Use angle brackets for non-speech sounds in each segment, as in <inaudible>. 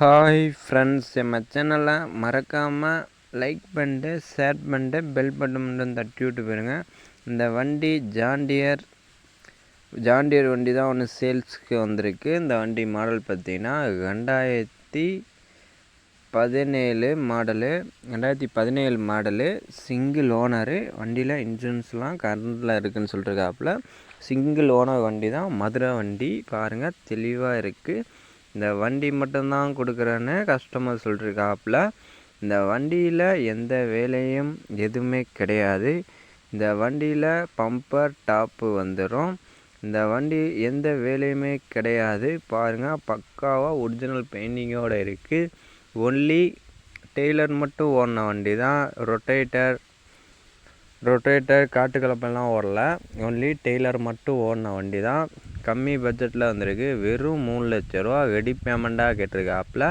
Hi friends நம்ம சேனலை மறக்காமல் லைக் பண்ணிட்டு ஷேர் பண்ணிட்டு பெல் பட்டன் மட்டும் தட்டி விட்டு போயிருங்க. இந்த வண்டி ஜாண்டியர் ஜாண்டியர் வண்டி தான் ஒன்று சேல்ஸுக்கு வந்திருக்கு. இந்த வண்டி மாடல் பார்த்தீங்கன்னா ரெண்டாயிரத்தி பதினேழு மாடலு ரெண்டாயிரத்தி பதினேழு மாடலு சிங்கிள் ஓனரு வண்டியில் இன்சூரன்ஸ்லாம் கரண்டில் இருக்குதுன்னு சொல்லிட்டுருக்காப்புல சிங்கிள் ஓனர் வண்டி தான் மதுரை வண்டி. பாருங்கள் தெளிவாக இருக்குது இந்த வண்டி மட்டும்தான் கொடுக்குறேன்னு கஸ்டமர் சொல்லிருக்காப்புல. இந்த வண்டியில் எந்த வேலையும் எதுவுமே கிடையாது. இந்த வண்டியில் பம்பர் டாப்பு வந்துடும் இந்த வண்டி எந்த வேலையுமே கிடையாது. பாருங்கள் பக்காவாக ஒரிஜினல் பெயிண்டிங்கோடு இருக்குது ஒன்லி டெய்லர் மட்டும் ஓடின வண்டி தான் ரொட்டேட்டர் ரொட்டேட்டர் காட்டுக்கலப்பெல்லாம் ஓடல. ஒன்லி டெய்லர் மட்டும் ஓடின வண்டி தான் கம்மி பட்ஜெட்டில் வந்திருக்கு. வெறும் மூணு லட்ச ரூபா ரெடி பேமெண்ட்டாக கேட்டிருக்காப்புல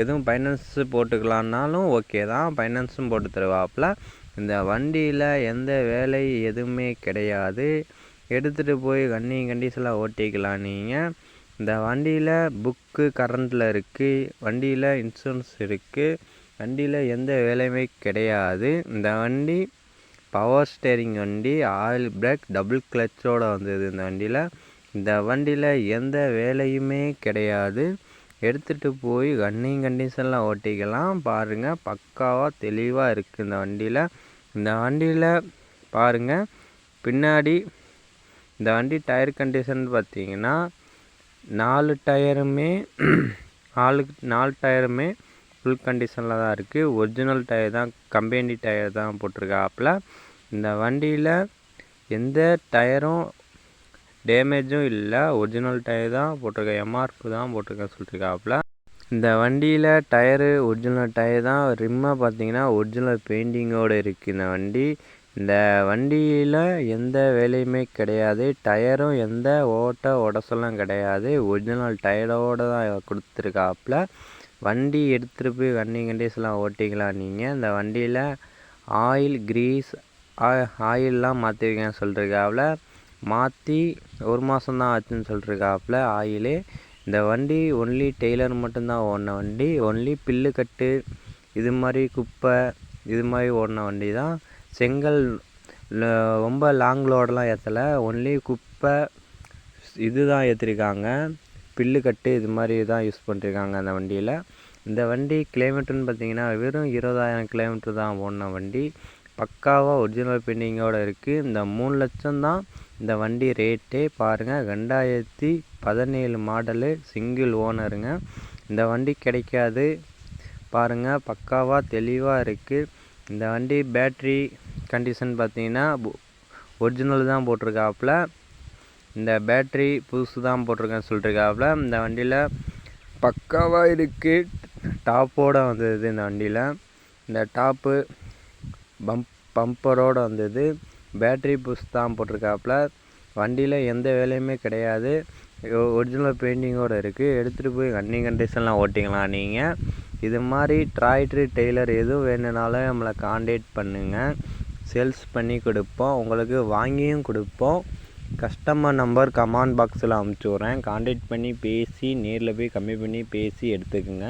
எதுவும் ஃபைனான்ஸு போட்டுக்கலான்னாலும் ஓகே தான். ஃபைனான்ஸும் போட்டு தருவாப்புல இந்த வண்டியில் எந்த வேலை எதுவுமே கிடையாது. எடுத்துகிட்டு போய் கண்ணி கண்டிஷனில் ஓட்டிக்கலாம் நீங்கள் இந்த வண்டியில் புக்கு கரண்டில் இருக்குது வண்டியில் இன்சூரன்ஸ் இருக்குது வண்டியில் எந்த வேலையுமே கிடையாது. இந்த வண்டி பவர் ஸ்டேரிங் வண்டி ஆயில் பிரேக் டபுள் கிளச்சோடு வந்தது இந்த வண்டியில். இந்த வண்டியில் எந்த வேலையுமே கிடையாது. எடுத்துகிட்டு போய் ரன்னிங் கண்டிஷனில் ஓட்டிக்கலாம். பாருங்கள் பக்காவாக தெளிவாக இருக்குது இந்த வண்டியில். இந்த வண்டியில் பாருங்கள் பின்னாடி இந்த வண்டி டயர் கண்டிஷன் பார்த்தீங்கன்னா நாலு டயருமே நாலு நாலு டயருமே ஃபுல் கண்டிஷனில் தான் இருக்குது ஒரிஜினல் டயர் தான் கம்பெனி டயர் தான் போட்டிருக்காப்புல. இந்த வண்டியில் எந்த டயரும் டேமேஜும் இல்லை. ஒரிஜினல் டயர் தான் போட்டிருக்கேன் எம்ஆர்பி தான் போட்டிருக்கேன் சொல்லிட்டுருக்காப்புல இந்த வண்டியில் டயரு ஒரிஜினல் டயர் தான் ரிம்மை பார்த்தீங்கன்னா ஒரிஜினல் பெயிண்டிங்கோடு இருக்குது இந்த வண்டி. இந்த வண்டியில் எந்த வேலையுமே கிடையாது. டயரும் எந்த ஓட்ட உடசலும் கிடையாது. ஒரிஜினல் டயரோடு தான் கொடுத்துருக்காப்புல வண்டி எடுத்துகிட்டு போய் வண்டி கண்டிஸ்லாம் ஓட்டிக்கலாம் நீங்கள் இந்த வண்டியில் ஆயில் க்ரீஸ் ஆயிலெலாம் மாற்றிருக்கேன் சொல்லிருக்காப்புல மாற்றி ஒரு மாதம் தான் ஆச்சுன்னு சொல்லிட்ருக்காப்புல ஆயிலு இந்த வண்டி ஒன்லி டெய்லர் மட்டும்தான் ஓடின வண்டி ஒன்லி பில்லு கட்டு இது மாதிரி குப்பை இது மாதிரி ஓடின வண்டி தான் செங்கல் ரொம்ப லாங் லோடெலாம் ஏற்றலை ஒன்லி குப்பை இது தான் ஏற்றிருக்காங்க பில்லு கட்டு இது மாதிரி தான் யூஸ் பண்ணிருக்காங்க அந்த வண்டியில். இந்த வண்டி கிலோமீட்டர்னு பார்த்தீங்கன்னா வெறும் இருபதாயிரம் கிலோமீட்டர் தான் ஓடின வண்டி. பக்காவாக ஒரிஜினல் பெயிண்டிங்கோடு இருக்குது இந்த மூணு லட்சம் தான் இந்த வண்டி ரேட்டே பாருங்கள் ரெண்டாயிரத்தி பதினேழு மாடலு சிங்கிள் ஓனருங்க இந்த வண்டி கிடைக்காது. பாருங்கள் பக்காவாக தெளிவாக இருக்குது இந்த வண்டி பேட்ரி கண்டிஷன் பார்த்தீங்கன்னா ஒரிஜினல் தான் போட்டிருக்காப்புல. இந்த பேட்ரி புதுசு தான் போட்டிருக்கேன்னு சொல்லிட்டுருக்காப்புல இந்த வண்டியில் பக்காவாக இருக்குது டாப்போடு வந்தது இந்த வண்டியில். இந்த டாப்பு பம்ப் பம்பரோடு வந்தது. பேட்ரி புஷ் தான் போட்டிருக்காப்புல. வண்டியில் எந்த வேலையுமே கிடையாது. ஒரிஜினல் பெயிண்டிங்கோடு இருக்குது எடுத்துகிட்டு போய் ரன்னிங் கண்டிஷன்லாம் ஓட்டிக்கலாம் நீங்கள் இது மாதிரி ட்ராய்ட்ரு டெய்லர் எதுவும் வேணுனாலும் நம்மளை காண்டாக்ட் பண்ணுங்கள் சேல்ஸ் பண்ணி கொடுப்போம். உங்களுக்கு வாங்கியும் கொடுப்போம். கஸ்டமர் நம்பர் கமாண்ட் பாக்ஸில் அமுச்சு விட்றேன். காண்டாக்ட் பண்ணி பேசி நேரில் போய் கம்மி பண்ணி பேசி எடுத்துக்கோங்க.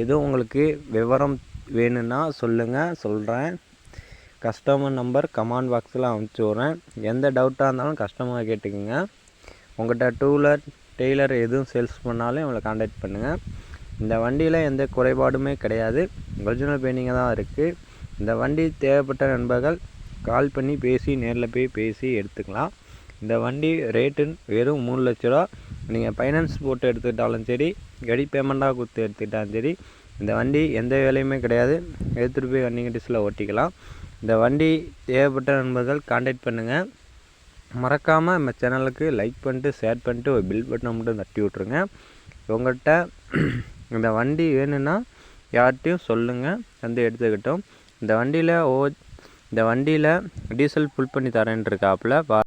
எதுவும் உங்களுக்கு விவரம் வேணும்னா சொல்லுங்கள் சொல்கிறேன் கஸ்டமர் நம்பர் கமாண்ட் பாக்ஸில் அனுப்பிச்சி விட்றேன். எந்த டவுட்டாக இருந்தாலும் கஸ்டமர் கேட்டுக்கோங்க. உங்கள்கிட்ட டூலர் டெய்லர் எதுவும் சேல்ஸ் பண்ணாலும் இவங்களை காண்டாக்ட் பண்ணுங்கள் இந்த வண்டியில் எந்த குறைபாடுமே கிடையாது. ஒரிஜினல் பெயிண்டிங்காக தான் இருக்குது இந்த வண்டி தேவைப்பட்ட நண்பர்கள் கால் பண்ணி பேசி நேரில் போய் பேசி எடுத்துக்கலாம். இந்த வண்டி ரேட்டு வெறும் மூணு லட்ச ரூபா. நீங்கள் ஃபைனான்ஸ் போட்டு எடுத்துக்கிட்டாலும் சரி கடி பேமெண்ட்டாக கொடுத்து எடுத்துக்கிட்டாலும் சரி இந்த வண்டி எந்த வேலையுமே கிடையாது. எடுத்துகிட்டு போய் வண்டிங்க டிஸ்ஸில் ஓட்டிக்கலாம். இந்த வண்டி தேவைப்பட்ட நண்பர்கள் காண்டாக்ட் பண்ணுங்கள் மறக்காமல் நம்ம சேனலுக்கு லைக் பண்ணிட்டு ஷேர் பண்ணிட்டு ஒரு பில் பட்டனை மட்டும் தட்டி விட்ருங்க உங்கள்கிட்ட <clears throat> இந்த வண்டி வேணும்னா யார்கிட்டையும் சொல்லுங்கள் வந்து எடுத்துக்கிட்டோம். இந்த வண்டியில் ஓ இந்த வண்டியில் டீசல் ஃபுல் பண்ணி தரேன்ருக்காப்புல பா